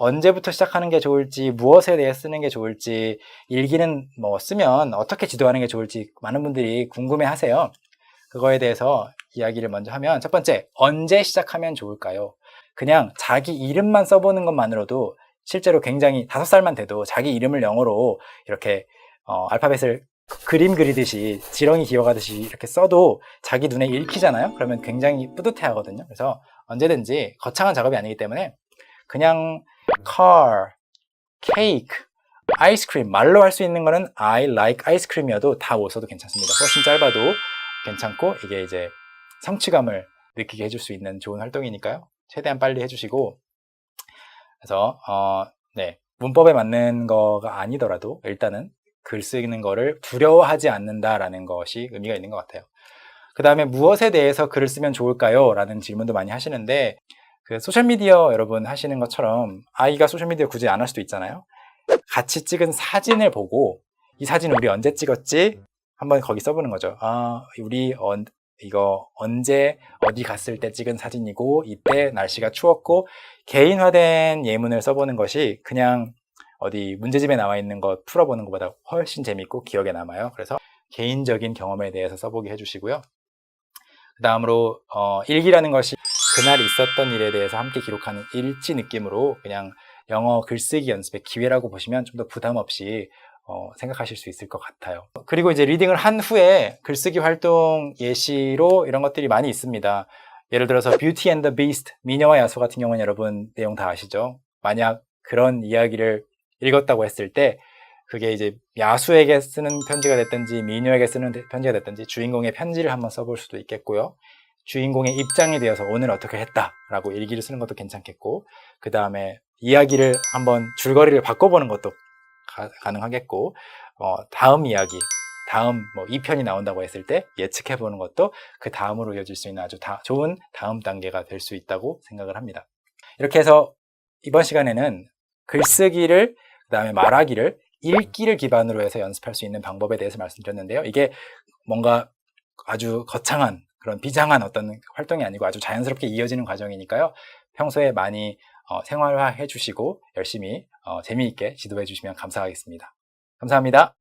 언제부터 시작하는 게 좋을지, 무엇에 대해 쓰는 게 좋을지, 일기는 뭐 쓰면 어떻게 지도하는 게 좋을지 많은 분들이 궁금해 하세요. 그거에 대해서 이야기를 먼저 하면 첫 번째, 언제 시작하면 좋을까요? 그냥 자기 이름만 써보는 것만으로도 실제로 굉장히 다섯 살만 돼도 자기 이름을 영어로 이렇게 어, 알파벳을 그림 그리듯이 지렁이 기어가듯이 이렇게 써도 자기 눈에 읽히잖아요. 그러면 굉장히 뿌듯해 하거든요. 그래서 언제든지 거창한 작업이 아니기 때문에 그냥 car, cake, 아이스크림 말로 할 수 있는 거는 I like cream이어도 다못 써도 괜찮습니다. 훨씬 짧아도 괜찮고 이게 이제 성취감을 느끼게 해줄 수 있는 좋은 활동이니까요. 최대한 빨리 해주시고 그래서 어, 네 문법에 맞는 거가 아니더라도 일단은 글 쓰는 거를 두려워하지 않는다라는 것이 의미가 있는 것 같아요. 그 다음에 무엇에 대해서 글을 쓰면 좋을까요? 라는 질문도 많이 하시는데 그 소셜미디어 여러분 하시는 것처럼 아이가 소셜미디어 굳이 안 할 수도 있잖아요. 같이 찍은 사진을 보고 이 사진 우리 언제 찍었지? 한번 거기 써보는 거죠. 아, 우리 언, 이거 언제 어디 갔을 때 찍은 사진이고 이때 날씨가 추웠고 개인화된 예문을 써보는 것이 그냥 어디 문제집에 나와 있는 것 풀어보는 것보다 훨씬 재밌고 기억에 남아요. 그래서 개인적인 경험에 대해서 써보게 해주시고요. 그 다음으로 어, 일기라는 것이 그날 있었던 일에 대해서 함께 기록하는 일지 느낌으로 그냥 영어 글쓰기 연습의 기회라고 보시면 좀 더 부담 없이 어, 생각하실 수 있을 것 같아요. 그리고 이제 리딩을 한 후에 글쓰기 활동 예시로 이런 것들이 많이 있습니다. 예를 들어서 Beauty and the Beast, 미녀와 야수 같은 경우는 여러분 내용 다 아시죠? 만약 그런 이야기를 읽었다고 했을 때 그게 이제 야수에게 쓰는 편지가 됐든지 미녀에게 쓰는 편지가 됐든지 주인공의 편지를 한번 써볼 수도 있겠고요. 주인공의 입장이 되어서 오늘 어떻게 했다라고 일기를 쓰는 것도 괜찮겠고 그 다음에 이야기를 한번 줄거리를 바꿔보는 것도 가, 능하겠고 어, 다음 이야기 다음 뭐 2편이 나온다고 했을 때 예측해 보는 것도 그 다음으로 이어질 수 있는 아주 다, 좋은 다음 단계가 될 수 있다고 생각을 합니다. 이렇게 해서 이번 시간에는 글쓰기를 그 다음에 말하기를 읽기를 기반으로 해서 연습할 수 있는 방법에 대해서 말씀드렸는데요. 이게 뭔가 아주 거창한 그런 비장한 어떤 활동이 아니고 아주 자연스럽게 이어지는 과정이니까요. 평소에 많이 어, 생활화해 주시고 열심히 어, 재미있게 지도해 주시면 감사하겠습니다. 감사합니다.